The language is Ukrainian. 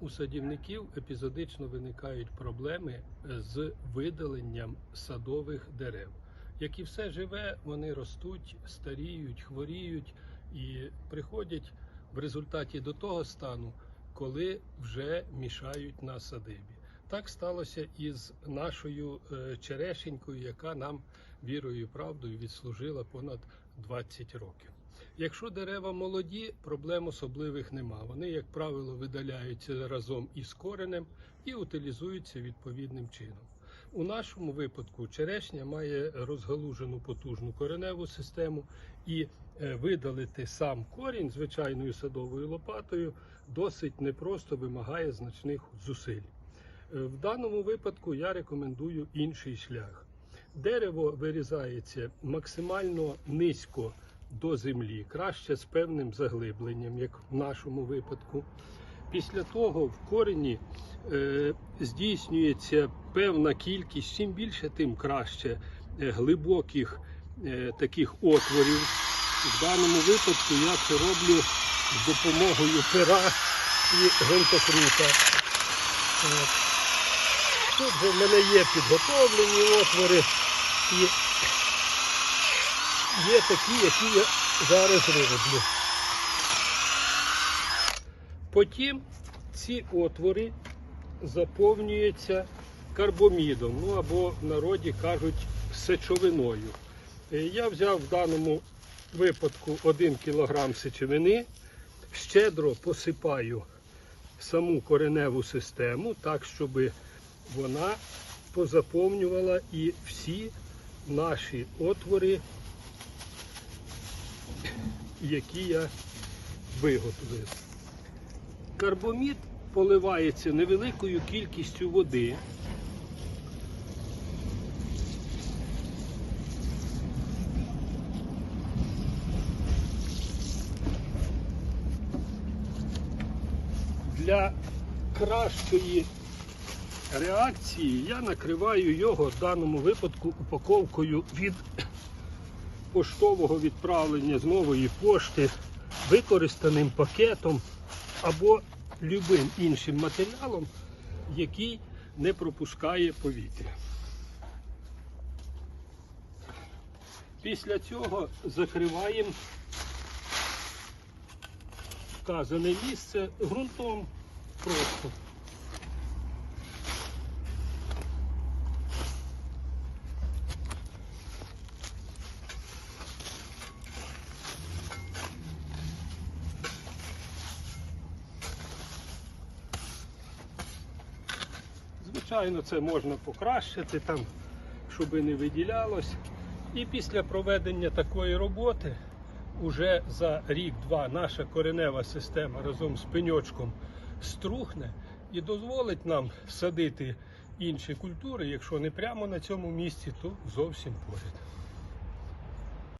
У садівників епізодично виникають проблеми з видаленням садових дерев. Як і все живе, вони ростуть, старіють, хворіють і приходять в результаті до того стану, коли вже мішають на садибі. Так сталося і з нашою е, черешенькою, яка нам вірою і правдою відслужила понад 20 років. Якщо дерева молоді, проблем особливих нема. Вони, як правило, видаляються разом із коренем і утилізуються відповідним чином. У нашому випадку черешня має розгалужену потужну кореневу систему, і е, видалити сам корінь звичайною садовою лопатою досить непросто вимагає значних зусиль. Е, В даному випадку я рекомендую інший шлях. Дерево вирізається максимально низько до землі, краще з певним заглибленням, як в нашому випадку. Після того в корені е, здійснюється певна кількість, чим більше, тим краще е, глибоких е, таких отворів. В даному випадку я це роблю з допомогою пера і гвинтокрута. Тут вже в мене є підготовлені отвори і є такі, які я зараз роблю. Потім ці отвори заповнюються карбомідом, ну або в народі кажуть сечовиною. Е, Я взяв в даному випадку 1 кг сечовини, щедро посипаю саму кореневу систему, так, щоб вона позаповнювала і всі наші отвори, які я виготовив. Карбомід поливається невеликою кількістю води. Для кращої реакції я накриваю його в даному випадку упаковкою від поштового відправлення з нової пошти, використаним пакетом або любим іншим матеріалом, який не пропускає повітря. Після цього закриваємо вказане місце ґрунтом просто. Звичайно, це можна покращити там, щоб не виділялось. І після проведення такої роботи, уже за рік-два наша коренева система разом з пеньочком струхне і дозволить нам садити інші культури, якщо не прямо на цьому місці, то зовсім поряд.